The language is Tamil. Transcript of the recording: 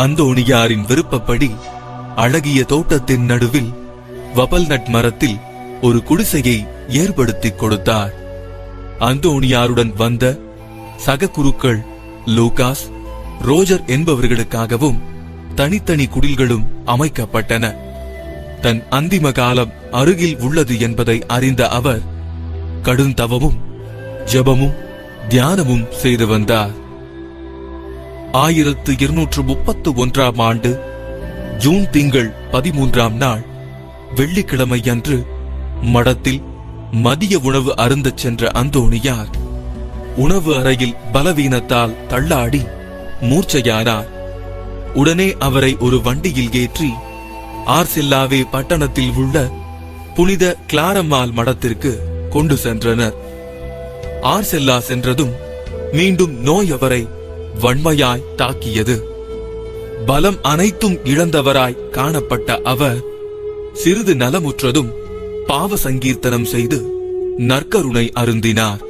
அந்தோணியாரின் விருப்பப்படி அழகிய தோட்டத்தின் நடுவில் வபல்நட் மரத்தில் ஒரு குடிசையை ஏற்படுத்திக் கொடுத்தார். அந்தோணியாருடன் வந்த சக குருக்கள் லூகாஸ் ரோஜர் என்பவர்களுக்காகவும் தனித்தனி குடில்களும் அமைக்கப்பட்டன. தன் அந்திம காலம் அருகில் உள்ளது என்பதை அறிந்த அவர் கடுந்தவமும் ஜெபமும் தியானமும் செய்து வந்தார். ஆயிரத்து இருநூற்று முப்பத்து ஒன்றாம் ஆண்டு ஜூன் திங்கள் பதிமூன்றாம் நாள் வெள்ளிக்கிழமை அன்று மடத்தில் மதிய உணவு அருந்தச் சென்ற அந்தோணியார் உணவு அறையில் பலவீனத்தால் தள்ளாடி மூர்ச்சையானார். உடனே அவரை ஒரு வண்டியில் ஏற்றி ஆர்சில்லாவே பட்டணத்தில் உள்ள புனித கிளாரம்மாள் மடத்திற்கு கொண்டு சென்றனர். ஆர்செல்லா சென்றதும் மீண்டும் நோய் அவரை வன்மையாய் தாக்கியது. பலம் அனைத்தும் இழந்தவராய் காணப்பட்ட அவர் சிறிது நலமுற்றதும் பாவ சங்கீர்த்தனம் செய்து நற்கருணை அருந்தினார்.